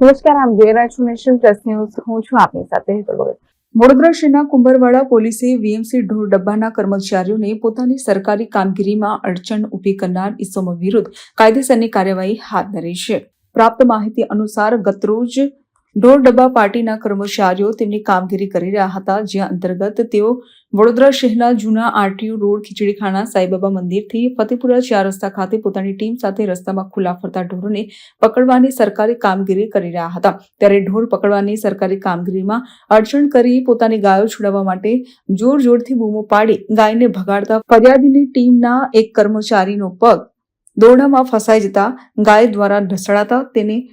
નમસ્કાર, આમ જોઈ રહ્યા હું છું આપની સાથે વડોદરા શહેરના કુંભરવાડા પોલીસે વીએમસી ઢોર ડબ્બાના કર્મચારીઓને પોતાની સરકારી કામગીરીમાં અડચણ ઊભી કરનાર ઇસમો વિરુદ્ધ કાયદેસરની કાર્યવાહી હાથ ધરી છે. પ્રાપ્ત માહિતી અનુસાર ગતરોજ ઢોર ડબ્બા પાર્ટીના કર્મચારીઓ તેમની કામગીરી કરી રહ્યા હતા, જ્યાં અંતર્ગત તેઓ વડોદરા શહેરના જૂના આરટીયુ રોડ, ખીચડીખાના સાઈબાબા મંદિરથી ફતેપુરા ચાર રસ્તા ખાતે પોતાની ટીમ સાથે રસ્તામાં ખુલ્લા ફરતા ઢોરોને પકડવાની સરકારી કામગીરી કરી રહ્યા હતા. ત્યારે ઢોર પકડવાની સરકારી કામગીરીમાં અડચણ કરી પોતાની ગાયો છોડાવવા માટે જોર જોરથી બૂમો પાડી, ગાયને ભગાડતા ફરિયાદીની ટીમના એક કર્મચારીનો પગ દોરડામાં ફસાઈ જતા ગાય દ્વારા ઢસડાતા તેને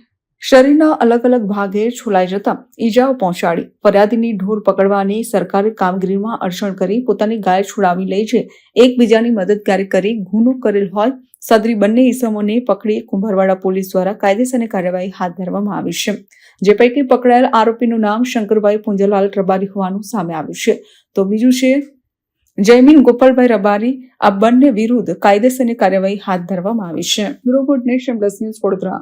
શરીરના અલગ અલગ ભાગે છોલાઈ જતા ઈજાઓ પહોંચાડી. ફરિયાદીની ઢોર પકડવાની સરકારી કામગીરીમાં અડચણ કરી પોતાની ગાય છોડાવી લે છે. એકબીજાની મદદગારી કરી? ગુનો કરેલ હોય સદરી બંને ઇસમોને પકડી કુંભરવાડા પોલીસ દ્વારા કાયદેસરની કાર્યવાહી હાથ ધરવામાં આવી છે. જે પૈકી પકડાયેલ આરોપીનું નામ શંકરભાઈ પુંજલાલ રબારી હોવાનું સામે આવ્યું છે. તો બીજું છે જયમીન ગોપાલભાઈ રબારી, આ બંને વિરુદ્ધ કાયદેસરની કાર્યવાહી હાથ ધરવામાં આવી છે. Bureau nation plus news Vadodara.